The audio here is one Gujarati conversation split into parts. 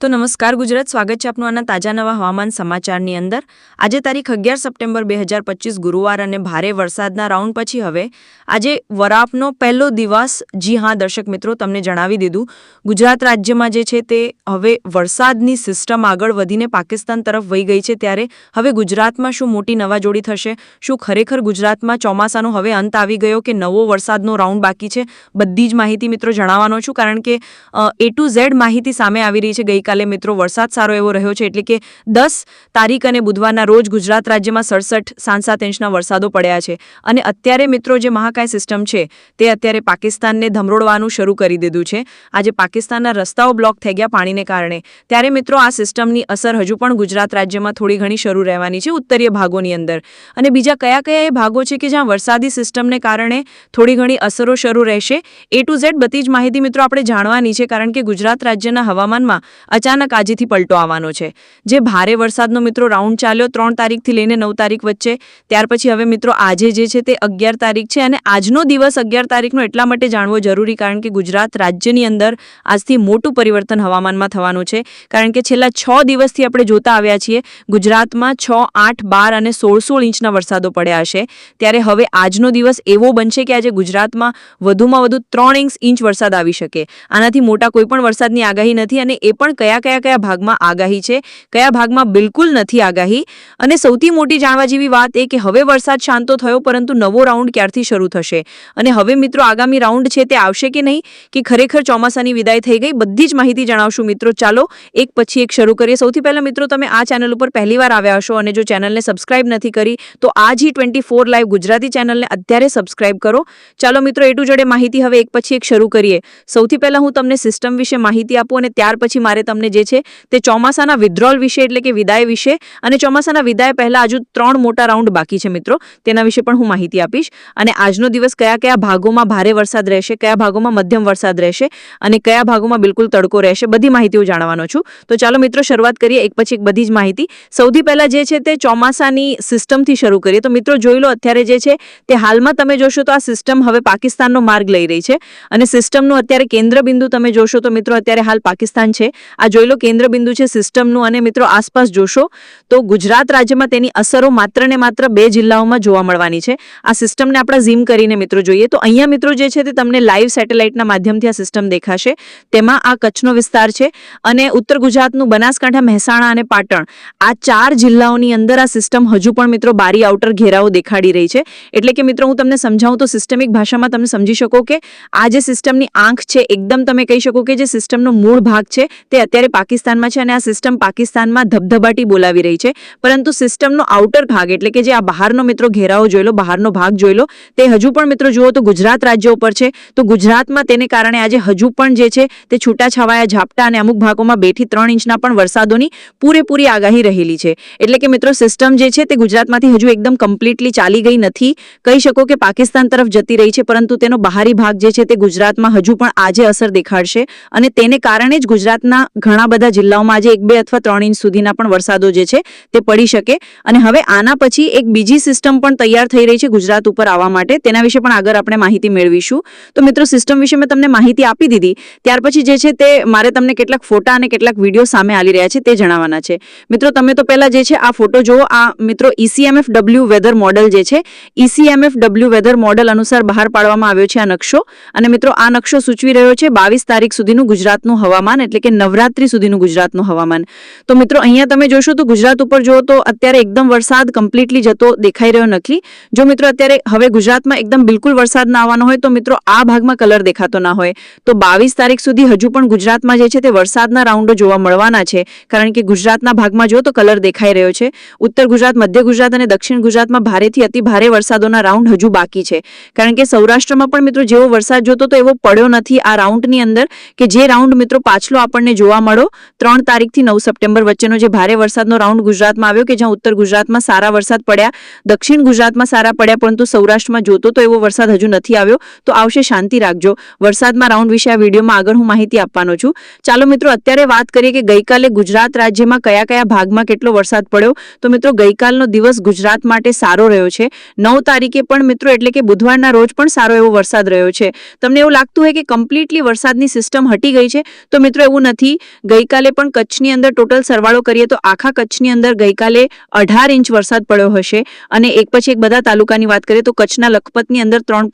તો નમસ્કાર ગુજરાત, સ્વાગત છે આપનું આના તાજા નવા હવામાન સમાચારની અંદર. આજે તારીખ અગિયાર સપ્ટેમ્બર બે હજાર પચીસ ગુરુવાર અને ભારે વરસાદના રાઉન્ડ પછી હવે આજે વરાપનો પહેલો દિવસ. જી હા, દર્શક મિત્રો, તમને જણાવી દીધું. ગુજરાત રાજ્યમાં જે છે તે હવે વરસાદની સિસ્ટમ આગળ વધીને પાકિસ્તાન તરફ વહી ગઈ છે ત્યારે હવે ગુજરાતમાં શું મોટી નવાજોડી થશે? શું ખરેખર ગુજરાતમાં ચોમાસાનો હવે અંત આવી ગયો કે નવો વરસાદનો રાઉન્ડ બાકી છે? બધી જ માહિતી મિત્રો જણાવવાનો છું કારણ કે એ ટુ ઝેડ માહિતી સામે આવી રહી છે ગઈકાલે મિત્રો વરસાદ સારો એવો રહ્યો છે, એટલે કે દસ તારીખ અને બુધવારના રોજ ગુજરાત રાજ્યમાં સડસઠ સાત ઇંચના વરસાદો પડ્યા છે. અને અત્યારે મિત્રો જે મહાકાય સિસ્ટમ છે, તે અત્યારે પાકિસ્તાનને ધમરોડવાનું શરૂ કરી દીધું છે. આજે પાકિસ્તાનના રસ્તાઓ બ્લોક થઈ ગયા પાણીને કારણે. ત્યારે મિત્રો આ સિસ્ટમની અસર હજુ પણ ગુજરાત રાજ્યમાં થોડી ઘણી શરૂ રહેવાની છે, ઉત્તરીય ભાગોની અંદર. અને બીજા કયા કયા એ ભાગો છે કે જ્યાં વરસાદી સિસ્ટમને કારણે થોડી ઘણી અસરો શરૂ રહેશે? એ ટુ ઝેડ બધી જ માહિતી મિત્રો આપણે જાણવાની છે, કારણ કે ગુજરાત રાજ્યના હવામાનમાં અચાનક આજેથી પલટો આવવાનો છે. જે ભારે વરસાદનો મિત્રો રાઉન્ડ ચાલ્યો ત્રણ તારીખથી લઈને નવ તારીખ વચ્ચે. ત્યાર પછી હવે મિત્રો આજે જે છે તે અગિયાર તારીખ છે અને આજનો દિવસ અગિયાર તારીખનો એટલા માટે જાણવો જરૂરી કારણ કે ગુજરાત રાજ્યની અંદર આજથી મોટું પરિવર્તન હવામાનમાં થવાનું છે. કારણ કે છેલ્લા છ દિવસથી આપણે જોતા આવ્યા છીએ, ગુજરાતમાં છ, આઠ, બાર અને સોળ સોળ ઇંચના વરસાદો પડ્યા હશે. ત્યારે હવે આજનો દિવસ એવો બનશે કે આજે ગુજરાતમાં વધુમાં વધુ ત્રણ ઇંચ ઇંચ વરસાદ આવી શકે. આનાથી મોટા કોઈ પણ વરસાદની આગાહી નથી અને એ પણ કયા કયા કયા ભાગમાં આગાહી છે, કયા ભાગમાં બિલકુલ નથી આગાહી? અને સૌથી મોટી જાણવા જેવી વાત એ કે હવે વરસાદ શાંતો થયો, પરંતુ નવો રાઉન્ડ ક્યારથી શરૂ થશે? અને હવે મિત્રો આગામી રાઉન્ડ છે તે આવશે કે નહીં? કે ખરેખર ચોમાસાની વિદાય થઈ ગઈ? બધી જ માહિતી જણાવશું મિત્રો. ચાલો, એક પછી એક શરૂ કરીએ. સૌથી પહેલા મિત્રો તમે આ ચેનલ ઉપર પહેલીવાર આવ્યા હશો અને જો ચેનલને સબસ્ક્રાઇબ નથી કરી, તો આ G twenty four live Gujarati ચેનલને અત્યારે સબસ્ક્રાઇબ કરો. ચાલો મિત્રો એટલું જોડે માહિતી હવે એક પછી એક શરૂ કરીએ. સૌથી પહેલા હું તમને સિસ્ટમ વિશે માહિતી આપું અને ત્યાર પછી મારે તમને જે છે તે ચોમાસાના વિથડ્રોલ વિશે એટલે કે વિદાય વિશે અને ચોમાસાના વિદાય પહેલા હજુ ત્રણ મોટા રાઉન્ડ બાકી છે મિત્રો. તેના વિશે પણ હું માહિતી આપીશ. અને આજનો દિવસ કયા કયા ભાગોમાં ભારે વરસાદ રહેશે, કયા ભાગોમાં મધ્યમ વરસાદ રહેશે અને કયા ભાગોમાં બિલકુલ તડકો રહેશે, બધી માહિતી હું જાણવાનો છું. તો ચાલો મિત્રો શરૂઆત કરીએ, એક પછી એક બધી જ માહિતી. સૌથી પહેલા જે છે તે ચોમાસાની સિસ્ટમથી શરૂ કરીએ. તો મિત્રો જોઈ લો અત્યારે જે છે તે હાલમાં તમે જોશો તો આ સિસ્ટમ હવે પાકિસ્તાનનો માર્ગ લઈ રહી છે. અને સિસ્ટમનું અત્યારે કેન્દ્ર બિંદુ તમે જોશો તો મિત્રો અત્યારે હાલ પાકિસ્તાન છે. આ જોઈ લો કેન્દ્ર બિંદુ છે સિસ્ટમનું અને મિત્રો આસપાસ જોશો તો ગુજરાત રાજ્યમાં તેની અસરો માત્ર ને માત્ર બે જિલ્લાઓમાં જોવા મળવાની છે. આ સિસ્ટમને આપણે ઝીમ કરીને મિત્રો જોઈએ તો અહીંયા મિત્રો જે છે તે તમને લાઈવ સેટેલાઇટના માધ્યમથી આ સિસ્ટમ દેખાશે. તેમાં આ કચ્છનો વિસ્તાર છે અને ઉત્તર ગુજરાતનું બનાસકાંઠા, મહેસાણા અને પાટણ આ ચાર જિલ્લાઓની અંદર આ સિસ્ટમ હજુ પણ મિત્રો બારી આઉટર ઘેરાઓ દેખાડી રહી છે. એટલે કે મિત્રો હું તમને સમજાવું તો સિસ્ટમિક ભાષામાં તમે સમજી શકો કે આ જે સિસ્ટમની આંખ છે, એકદમ તમે કહી શકો કે જે સિસ્ટમનો મૂળ ભાગ છે તે અત્યારે પાકિસ્તાનમાં છે અને આ સિસ્ટમ પાકિસ્તાનમાં ધબધબાટી બોલાવી રહી છે. પરંતુ સિસ્ટમનો આઉટર ભાગ એટલે કે જે આ બહારનો મિત્રો ઘેરાવો જોઈ લો, બહારનો ભાગ જોઈ લો, તે હજુ પણ મિત્રો જુઓ તો ગુજરાત રાજ્ય ઉપર છે. તો ગુજરાતમાં તેને કારણે આજે હજુ પણ જે છે તે છૂટાછવાયા ઝાપટા અને અમુક ભાગોમાં બેથી ત્રણ ઇંચના પણ વરસાદોની પૂરેપૂરી આગાહી રહેલી છે. એટલે કે મિત્રો સિસ્ટમ જે છે તે ગુજરાતમાંથી હજુ એકદમ કમ્પ્લીટલી ચાલી ગઈ નથી. કહી શકો કે પાકિસ્તાન તરફ જતી રહી છે, પરંતુ તેનો બહારી ભાગ જે છે તે ગુજરાતમાં હજુ પણ આજે અસર દેખાડશે અને તેને કારણે જ ગુજરાતના ઘણા બધા જિલ્લાઓમાં આજે એક, બે અથવા ત્રણ ઇંચ સુધીના પણ વરસાદો જે છે તે પડી શકે. અને હવે આના પછી એક બીજી સિસ્ટમ પણ તૈયાર થઈ રહી છે ગુજરાત ઉપર આવવા માટે. તેના વિશે પણ આગળ આપણે માહિતી મેળવીશું. તો મિત્રો, સિસ્ટમ વિશે મેં તમને માહિતી આપી દીધી. ત્યાર પછી જે છે તે મારે તમને કેટલાક ફોટા અને કેટલાક વીડિયો સામે આવી રહ્યા છે તે જણાવવાના છે. મિત્રો, તમે તો પહેલા જે છે આ ફોટો જુઓ. આ મિત્રો ઈસીએમએફ ડબલ્યુ વેધર મોડલ જે છે ઈસીએમએફ ડબલ્યુ વેધર મોડલ અનુસાર બહાર પાડવામાં આવ્યો છે આ નકશો. અને મિત્રો, આ નકશો સૂચવી રહ્યો છે બાવીસ તારીખ સુધીનું ગુજરાતનું હવામાન, એટલે કે નવરાત્રી સુધીનું ગુજરાતનું હવામાન. તો મિત્રો, અહીંયા તમે જોશો તો ગુજરાત ઉપર જુઓ તો અત્યારે એકદમ વરસાદ કમ્પ્લીટલી જતો દેખાઈ રહ્યો નથી. જો મિત્રો, અત્યારે હવે ગુજરાતમાં એકદમ બિલકુલ વરસાદ ના આવવાનો હોય તો મિત્રો, આ ભાગમાં કલર દેખાતો ના હોય. તો બાવીસ તારીખ સુધી હજુ પણ ગુજરાતમાં જે છે તે વરસાદના રાઉન્ડો જોવા મળવાના છે. કારણ કે ગુજરાતના ભાગમાં જો તો કલર દેખાઈ રહ્યો છે. ઉત્તર ગુજરાત, મધ્ય ગુજરાત અને દક્ષિણ ગુજરાતમાં ભારેથી અતિ ભારે વરસાદોના રાઉન્ડ હજુ બાકી છે. કારણ કે સૌરાષ્ટ્રમાં પણ મિત્રો, જેવો વરસાદ જોતો તો એવો પડ્યો નથી આ રાઉન્ડની અંદર કે જે રાઉન્ડ મિત્રો પાછલો આપણને જોવા મળ્યો ત્રણ તારીખથી નવ સપ્ટેમ્બર વચ્ચેનો જે ભારે વરસાદનો રાઉન્ડ ગુજરાતમાં આવ્યો કે જ્યાં ઉત્તર ગુજરાતમાં સારા વરસાદ પડ્યા, દક્ષિણ ગુજરાતમાં સારા પડ્યા, પરંતુ સૌરાષ્ટ્રમાં જોતો તો એવો વરસાદ હજુ નથી આવ્યો, તો આવશે શાંતિ રાખજો. વરસાદમાં રાઉન્ડ વિશે આ વિડીયોમાં આગળ હું માહિતી આપવાનો છું. ચાલો મિત્રો, અત્યારે વાત કરીએ કે ગઈકાલે ગુજરાત રાજ્યમાં કયા કયા ભાગમાં કેટલો વરસાદ પડ્યો? તો મિત્રો, ગઈકાલનો દિવસ ગુજરાત માટે સારો રહ્યો છે. નવ તારીખે પણ મિત્રો, એટલે કે બુધવારના રોજ પણ સારો એવો વરસાદ રહ્યો છે. તમને એવું લાગતું હોય કે કમ્પ્લીટલી વરસાદની સિસ્ટમ હટી ગઈ છે, તો મિત્રો, એવું નથી. ગઈકાલે પણ કચ્છની અંદર ટોટલ સરવાળો કરીએ તો આખા કચ્છની અંદર ગઈકાલે અઢાર ઇંચ વરસાદ પડ્યો હશે. અને એક પછી એક બધા તાલુકાની વાત કરીએ તો કચ્છના લખપતની અંદર ત્રણ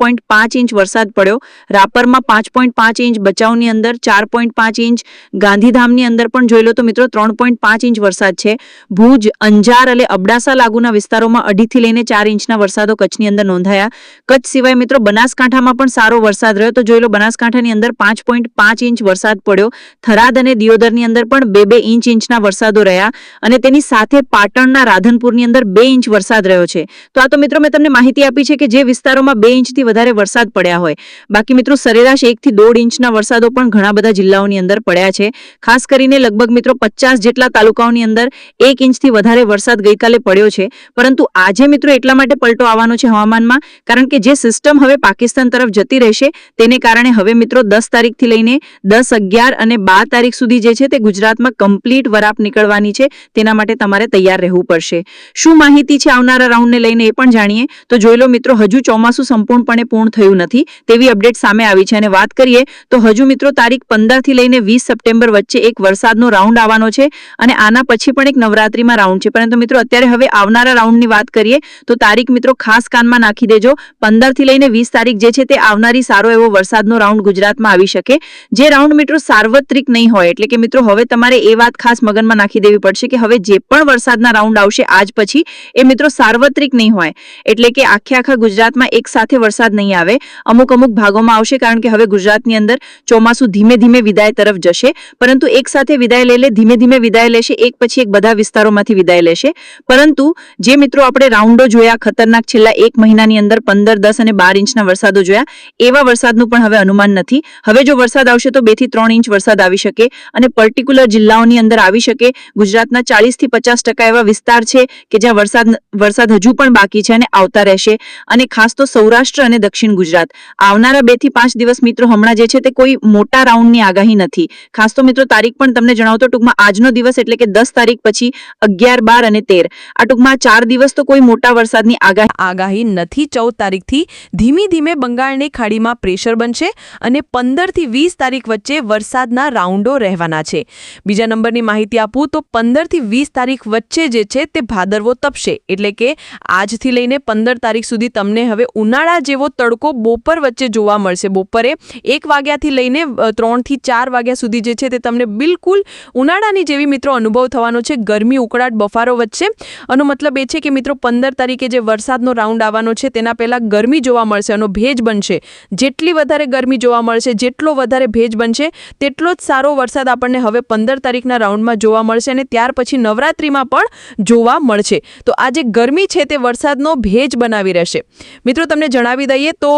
ઇંચ વરસાદ પડ્યો. રાપરમાં પાંચ પોઈન્ટ પાંચ ઇંચ, બચાવની અંદર ચાર પોઈન્ટ પાંચ ઇંચ, ગાંધીધામની અંદર પણ જોઈ લો તો મિત્રો ત્રણ પોઈન્ટ પાંચ ઇંચ વરસાદ છે. ભુજ, અંજાર અને અબડાસા લાગુના વિસ્તારોમાં અઢીથી લઈને ચાર ઇંચના વરસાદો કચ્છની અંદર નોંધાયા. કચ્છ સિવાય મિત્રો બનાસકાંઠામાં પણ સારો વરસાદ રહ્યો. તો જોઈ લો બનાસકાંઠાની અંદર પાંચ ઇંચ વરસાદ પડ્યો. થરાદ અને દિયોદરની અંદર પણ બે બે ઇંચ ઇંચના વરસાદો રહ્યા અને તેની સાથે પાટણના રાધનપુરની અંદર બે ઇંચ વરસાદ રહ્યો છે. તો આ તો મિત્રો મેં તમને માહિતી આપી છે કે જે વિસ્તારોમાં બે ઇંચથી વધારે વરસાદ પડ્યા હોય. બાકી મિત્રો સરેરાશ એકથી દોઢ ઇંચના વરસાદો પણ ઘણા બધા જિલ્લાઓની અંદર પડ્યા છે. ખાસ કરીને લગભગ મિત્રો પચાસ જેટલા તાલુકાઓની અંદર એક ઇંચથી વધારે વરસાદ ગઈકાલે પડ્યો છે. પરંતુ આજે મિત્રો એટલા માટે પલટો આવવાનો છે હવામાનમાં, કારણ કે જે સિસ્ટમ હવે પાકિસ્તાન તરફ જતી રહેશે, તેને કારણે હવે મિત્રો દસ તારીખથી લઈને દસ અગિયાર અને બાર તારીખ સુધી જે છે તે ગુજરાતમાં કમ્પ્લીટ વરાપ નીકળવાની છે. તેના માટે તમારે તૈયાર રહેવું પડશે. શું માહિતી છે આવનારા રાઉન્ડને લઈને એ પણ જાણીએ. તો જોઈ લો મિત્રો, હજુ ચોમાસું સંપૂર્ણપણે પૂર્ણ થયું નથી. તેવી અપડેટ સામે આવી છે. અને વાત કરીએ, તો હજુ મિત્રો તારીખ પંદરથી લઈને વીસ સપ્ટેમ્બર વચ્ચે એક વરસાદનો રાઉન્ડ આવવાનો છે. અને આના પછી પણ એક નવરાત્રીમાં રાઉન્ડ છે. પરંતુ મિત્રો, અત્યારે હવે આવનારા રાઉન્ડની વાત કરીએ, તો તારીખ મિત્રો ખાસ કાનમાં નાખી દેજો. પંદરથી લઈને વીસ તારીખ જે છે તે આવનારી સારો એવો વરસાદનો રાઉન્ડ ગુજરાતમાં આવી શકે. જે રાઉન્ડ મિત્રો સાર્વત્રિક નહીં હોય, એટલે કે મિત્રો, હવે તમારે એ વાત ખાસ મગનમાં નાખી દેવી પડશે કે હવે જે પણ વરસાદના રાઉન્ડ આવશે, આજ પછી એ મિત્રો સાર્વત્રિક નહીં હોય. એટલે કે આખે આખા ગુજરાતમાં એક સાથે વરસાદ નહીં આવે. અમુક અમુક ભાગોમાં આવશે કારણ કે હવે ગુજરાતની અંદર ચોમાસું ધીમે ધીમે વિદાય તરફ જશે. પરંતુ એક સાથે વિદાય લઈ લે, ધીમે ધીમે વિદાય લેશે, એક પછી એક બધા વિસ્તારોમાંથી વિદાય લેશે. પરંતુ જે મિત્રો આપણે રાઉન્ડો જોયા, ખતરનાક છેલ્લા એક મહિનાની અંદર પંદર, દસ અને બાર ઇંચના વરસાદો જોયા, એવા વરસાદનું પણ હવે અનુમાન નથી. હવે જો વરસાદ આવશે તો બેથી ત્રણ ઇંચ વરસાદ આવી શકે. અને પર્ટિક્યુલર જિલ્લાઓની અંદર આવી શકે. ગુજરાતના ચાલીસથી પચાસ ટકા એવા વિસ્તાર છે કે જ્યાં વરસાદ વરસાદ હજુ પણ બાકી છે અને આવતા રહેશે. અને ખાસ તો સૌરાષ્ટ્ર અને દક્ષિણ ગુજરાત. આવનારા બેથી પાંચ દિવસ મિત્રો હમણાં જે છે તે કોઈ મોટા રાઉન્ડની આગાહી નથી. ખાસ તો મિત્રો તારીખ પણ તમને જણાવતો ટૂંકમાં આજનો દિવસ એટલે કે દસ તારીખ પછી અગિયાર, બાર અને તેર. આ ટૂંકમાં ચાર દિવસ તો કોઈ મોટા વરસાદની આગાહી આગાહી નથી. ચૌદ તારીખથી ધીમી ધીમે બંગાળની ખાડીમાં પ્રેશર બનશે અને પંદરથી વીસ તારીખ વચ્ચે વરસાદના રાઉન્ડો રહેવાના છે. બીજા નંબરની માહિતી આપું તો પંદરથી વીસ તારીખ વચ્ચે જે છે તે ભાદરવો તપશે. એટલે કે આજથી લઈને પંદર તારીખ સુધી તમને હવે ઉનાળા જેવો તડકો બપોર વચ્ચે જોવા મળશે. બપોરે એક વાગ્યાથી લઈને ત્રણથી ચાર વાગ્યા સુધી જે છે તે તમને બિલકુલ ઉનાળાની જેવી મિત્રો અનુભવ થવાનો છે. ગરમી, ઉકળાટ, બફારો વચ્ચે. આનો મતલબ એ છે કે મિત્રો પંદર તારીખે જે વરસાદનો રાઉન્ડ આવવાનો છે તેના પહેલાં ગરમી જોવા મળશે. અને ભેજ બનશે. જેટલી વધારે ગરમી જોવા મળશે, જેટલો વધારે ભેજ બનશે, તેટલો જ સારો વરસાદ આપણને હવે પંદર તારીખના રાઉન્ડમાં જોવા મળશે અને ત્યાર પછી નવરાત્રિમાં પણ જોવા મળશે. તો આ જે ગરમી છે તે વરસાદનો ભેજ બનાવી રહેશે. મિત્રો, તમને જણાવી દઈએ તો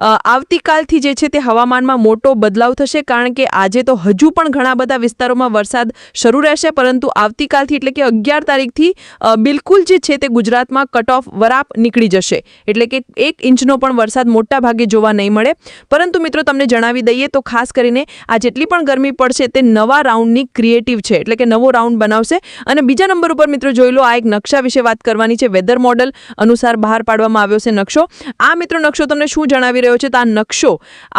આવતીકાલથી જે છે તે હવામાનમાં મોટો બદલાવ થશે કારણ કે આજે તો હજુ પણ ઘણા બધા વિસ્તારોમાં વરસાદ શરૂ રહેશે, પરંતુ આવતીકાલથી એટલે કે અગિયાર તારીખથી બિલકુલ જે છે તે ગુજરાતમાં કટ ઓફ વરાપ નીકળી જશે. એટલે કે એક ઇંચનો પણ વરસાદ મોટા ભાગે જોવા નહીં મળે. પરંતુ મિત્રો, તમને જણાવી દઈએ તો ખાસ કરીને આ જેટલી પણ ગરમી પડશે તે નવા રાઉન્ડની ક્રિએટિવ છે, એટલે કે નવો રાઉન્ડ બનાવશે. અને બીજા નંબર ઉપર મિત્રો જોઈ લો, આ એક નકશા વિશે વાત કરવાની છે. વેધર મોડલ અનુસાર બહાર પાડવામાં આવ્યો છે નકશો. આ મિત્રો નકશો તમને શું જણાવી રહ્યો છે? તો આ નકશો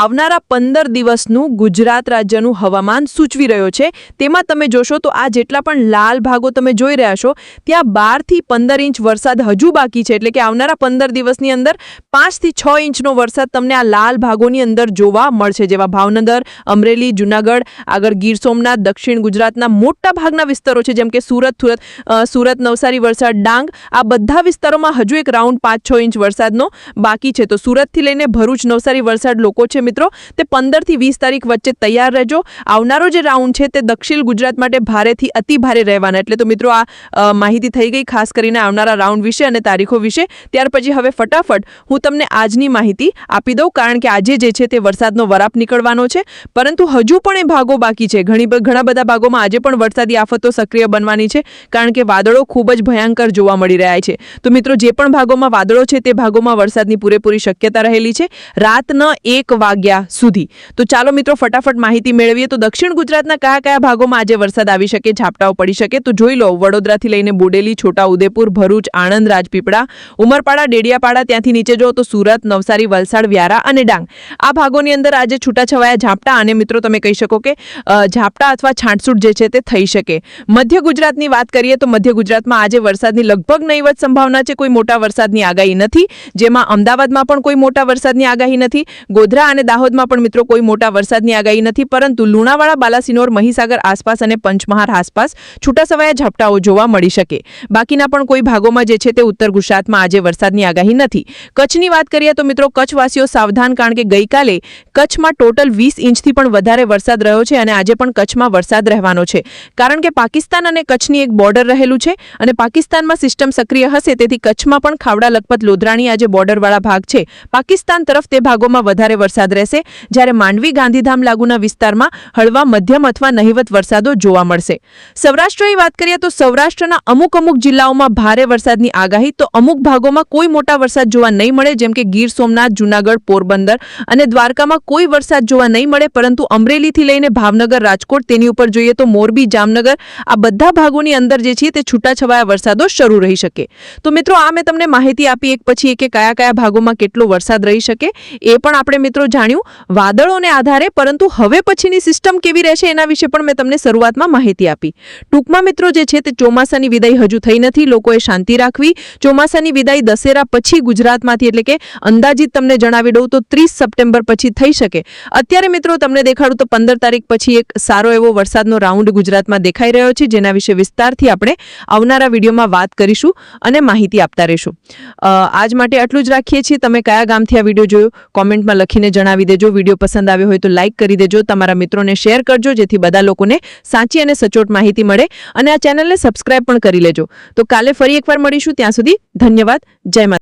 આવનારા પંદર દિવસનું ગુજરાત રાજ્યનું હવામાન સૂચવી રહ્યો છે. તેમાં તમે જોશો તો આ જેટલા પણ લાલ ભાગો તમે જોઈ રહ્યા છો, ત્યાં બારથી પંદર ઇંચ વરસાદ હજુ બાકી છે. એટલે કે આવનારા પંદર દિવસની અંદર પાંચથી છ ઇંચનો વરસાદ તમને આ લાલ ભાગોની અંદર જોવા મળશે. જેવા ભાવનગર, અમરેલી, જુનાગઢ આગળ ગીર સોમનાથ, દક્ષિણ ગુજરાતના મોટા ભાગના વિસ્તારો છે, જેમ કે સુરત સુરત સુરત, નવસારી, વલસાડ, ડાંગ, આ બધા વિસ્તારોમાં હજુ એક રાઉન્ડ પાંચ છ ઇંચ વરસાદનો બાકી છે. તો સુરતથી લઈને ભરૂચ, નવસારી, વલસાડ લોકો છે, મિત્રો, તે પંદરથી વીસ તારીખ વચ્ચે તૈયાર રહેજો. આવનારો જે રાઉન્ડ છે, તે દક્ષિણ ગુજરાત માટે ભારેથી અતિ ભારે રહેવાના. એટલે તો મિત્રો, આ માહિતી થઈ ગઈ ખાસ કરીને આવનારા રાઉન્ડ વિશે અને તારીખો વિશે. ત્યાર પછી હવે ફટાફટ હું તમને આજની માહિતી આપી દઉં, કારણ કે આજે જે છે, તે વરસાદનો વરાપ નીકળવાનો છે. પરંતુ હજુ પણ એ ભાગો બાકી છે. ઘણી ઘણા બધા ભાગોમાં આજે પણ વરસાદી આફતો સક્રિય બનવાની છે, કારણ કે વાદળો ખૂબ જ ભયંકર જોવા મળી રહ્યા છે. તો મિત્રો, જે પણ ભાગોમાં વાદળો છે, તે ભાગોમાં વરસાદની પૂરેપૂરી શક્યતા રહેલી છે, રાતના એક વાગ્યા સુધી. તો ચાલો મિત્રો, ફટાફટ માહિતી મેળવીએ. તો દક્ષિણ ગુજરાતના કયા કયા ભાગોમાં આજે વરસાદ આવી શકે, ઝાપટાઓ પડી શકે? તો જોઈ લો, વડોદરાથી લઈને બોડેલી, છોટા ઉદેપુર, ભરૂચ, આણંદ, રાજપીપળા, ઉમરપાડા, ડેડિયાપાડા, ત્યાંથી નીચે જો તો સુરત, નવસારી, વલસાડ, વ્યારા અને ડાંગ. આ ભાગોની અંદર આજે છૂટાછવાયા ઝાપટા અને મિત્રો, તમે કહી શકો કે ઝાપટા અથવા છાંટછૂટ જે છે તે થઈ શકે. મધ્ય ગુજરાતની વાત કરીએ તો મધ્ય ગુજરાતમાં આજે વરસાદની લગભગ નહીવત સંભાવના છે. કોઈ મોટા વરસાદની આગાહી નથી. જેમાં અમદાવાદમાં પણ કોઈ મોટા વરસાદની આગાહી નથી. ગોધરા અને દાહોદમાં પણ મિત્રો કોઈ મોટા વરસાદની આગાહી નથી. પરંતુ લુણાવાડા, બાલાસિનોર, મહીસાગર આસપાસ અને પંચમહાલ આસપાસ છૂટાછવાયા ઝાપટાઓ જોવા મળી શકે. બાકીના પણ કોઈ ભાગોમાં જે છે તે ઉત્તર ગુજરાતમાં આજે વરસાદની આગાહી નથી. કચ્છની વાત કરીએ તો મિત્રો કચ્છવાસીઓ સાવધાન કારણ કે ગઈકાલે કચ્છમાં ટોટલ વીસ ઇંચથી પણ વધારે વરસાદ રહ્યો છે અને આજે પણ કચ્છમાં વરસાદ રહેવાનો છે. કારણ કે પાકિસ્તાન અને કચ્છની એક બોર્ડર રહેલું છે અને પાકિસ્તાનમાં સિસ્ટમ સક્રિય હશે તેથી કચ્છમાં પણ ખાવડા, લખપત, લોધરાણી આ બોર્ડરવાળા ભાગ છે, પાકિસ્તાન તરફ તે ભાગોમાં વધારે વરસાદ રહેશે. જ્યારે માંડવી, ગાંધીધામ લાગુના વિસ્તારમાં હળવા, મધ્યમ અથવા નહિવત વરસાદો જોવા મળશે. સૌરાષ્ટ્રની વાત કરીએ તો સૌરાષ્ટ્રના અમુક અમુક જિલ્લાઓમાં ભારે વરસાદની આગાહી, તો અમુક ભાગોમાં કોઈ મોટા વરસાદ જોવા નહીં મળે, જેમ કે ગીર સોમનાથ, જૂનાગઢ, પોરબંદર અને દ્વારકામાં કોઈ વરસાદ જોવા નહીં મળે, પરંતુ અમરેલીથી લઈને ભાવનગર રાજકોટ તેની ઉપર જોઈએ તો મોરબી, જામનગર, આ બધા ભાગોની અંદર જે છે તે છૂટાછવાયા વરસાદો શરૂ રહી શકે. તો મિત્રો, આ મેં તમને માહિતી આપી, એક પછી એક કયા કયા ભાગોમાં કેટલો વરસાદ રહી શકે, એ પણ આપણે મિત્રો જાણ્યું. વાદળોને આધારે, પરંતુ હવે પછીની સિસ્ટમ કેવી રહેશે એના વિશે પણ મેં તમને શરૂઆતમાં માહિતી આપી. ટૂંકમાં મિત્રો, જે છે તે ચોમાસાની વિદાય હજુ થઈ નથી, લોકોએ શાંતિ રાખવી. ચોમાસાની વિદાય દશેરા પછી ગુજરાતમાંથી, એટલે કે અંદાજિત તમને જણાવી દઉં તો ત્રીસ સપ્ટેમ્બર પછી થઈ શકે. અત્યારે મિત્રો, તમને દેખાડું તો પંદર તારીખ પછી એક સારો એવો વરસાદનો રાઉન્ડ ગુજરાતમાં દેખાઈ રહ્યો છે, જેના વિશે વિસ્તારથી આપણે આવનારા વિડીયોમાં વાત કરીશું અને માહિતી આપતા રહીશું. આજ માટે આટલું જ રાખીએ છીએ. તમે કયા ગામથી આ વીડિયો જોયો, કોમેન્ટમાં લખીને જણાવી દેજો. વીડિયો પસંદ આવ્યો હોય તો લાઇક કરી દેજો. તમારા મિત્રોને શેર કરજો, જેથી બધા લોકોને સાચી અને સચોટ માહિતી મળે. અને આ ચેનલને સબસ્ક્રાઇબ પણ કરી લેજો. તો કાલે ફરી એકવાર મળીશું. ત્યાં સુધી ધન્યવાદ. જય માતા.